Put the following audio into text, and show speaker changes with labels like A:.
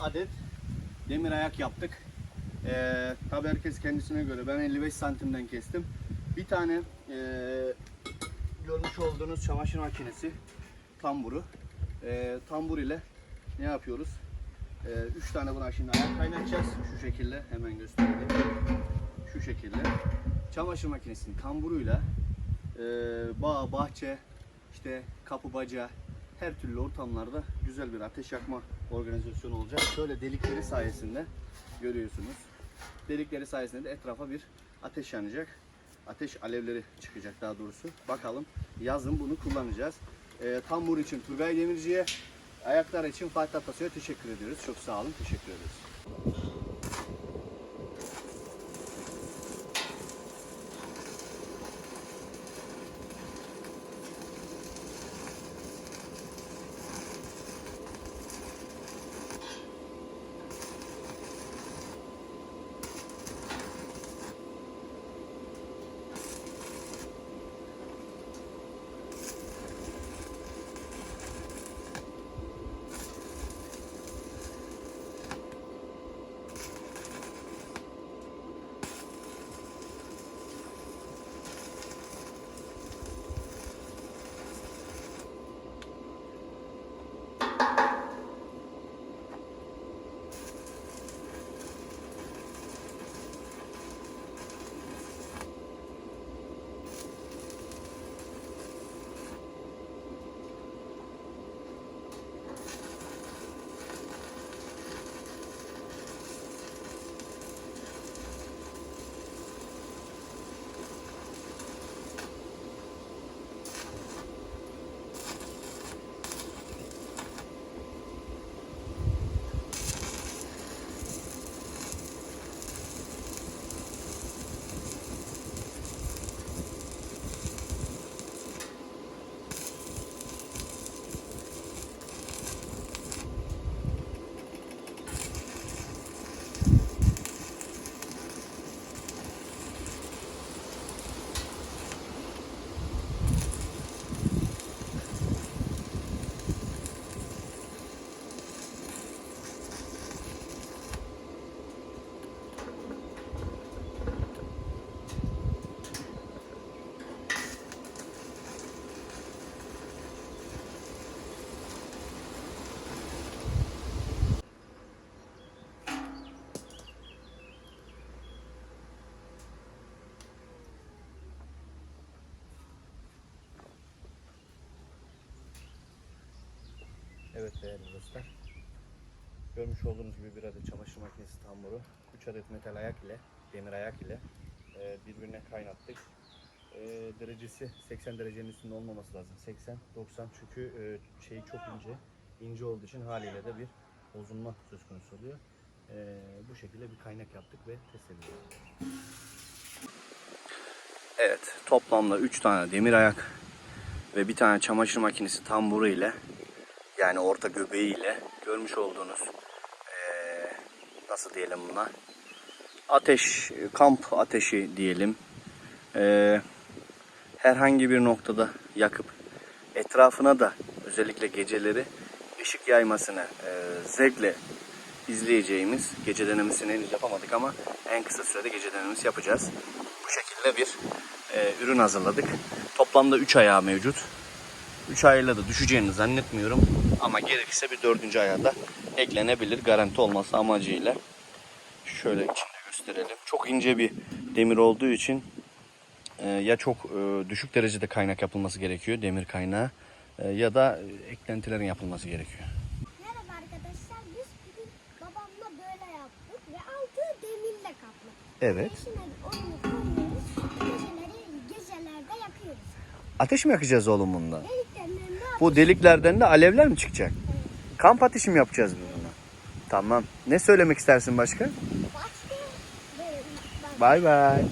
A: adet demir ayak yaptık. Ee, tabii herkes kendisine göre. Ben 55 santimden kestim. Bir tane ee, görmüş olduğunuz çamaşır makinesi tamburu. Ee, tambur ile ne yapıyoruz? 3 tane buna şimdi ayak kaynatacağız. Şu şekilde hemen göstereyim. Şu şekilde. Çamaşır makinesinin tamburuyla e, bağ, bahçe, işte kapı baca her türlü ortamlarda güzel bir ateş yakma organizasyonu olacak. Şöyle delikleri sayesinde görüyorsunuz. Delikleri sayesinde de etrafa bir ateş yanacak. Ateş alevleri çıkacak daha doğrusu. Bakalım yazın bunu kullanacağız. E, tambur için Turgay Demirci'ye, ayaklar için Fatih Atasoy'a teşekkür ediyoruz. Çok sağ olun, teşekkür ederiz. Evet değerli dostlar. Görmüş olduğunuz gibi bir adet çamaşır makinesi tamburu, 3 adet metal ayak ile, demir ayak ile e, birbirine kaynattık. E, derecesi 80 derecenin üstünde olmaması lazım. 80, 90 çünkü e, şeyi çok ince. ince olduğu için haliyle de bir bozulma söz konusu oluyor. Bu şekilde bir kaynak yaptık ve test ediyoruz. Evet, toplamda 3 tane demir ayak ve bir tane çamaşır makinesi tamburu ile yani orta göbeğiyle görmüş olduğunuz eee, nasıl diyelim buna ateş kamp ateşi diyelim Eee, herhangi bir noktada yakıp etrafına da özellikle geceleri ışık yaymasını eee, zevkle izleyeceğimiz gece denemesini henüz yapamadık ama en kısa sürede gece denemesi yapacağız. Bu şekilde bir eee, ürün hazırladık. Toplamda 3 ayağı mevcut. 3 ayla da düşeceğini zannetmiyorum. Ama gerekirse bir dördüncü ayağı da eklenebilir. Garanti olması amacıyla. Şöyle içinde gösterelim. Çok ince bir demir olduğu için e, ya çok e, düşük derecede kaynak yapılması gerekiyor. Demir kaynağı. e, ya da eklentilerin yapılması gerekiyor.
B: Merhaba arkadaşlar. Biz bugün babamla böyle yaptık ve altı demirle kaplı.
A: Evet. Ateş mi yakacağız oğlum bunda?
B: Deliklerinden de
A: Bu deliklerden de alevler mi çıkacak? Kamp ateşi mi yapacağız biz bunu? Tamam. Ne söylemek istersin başka? Bay bay.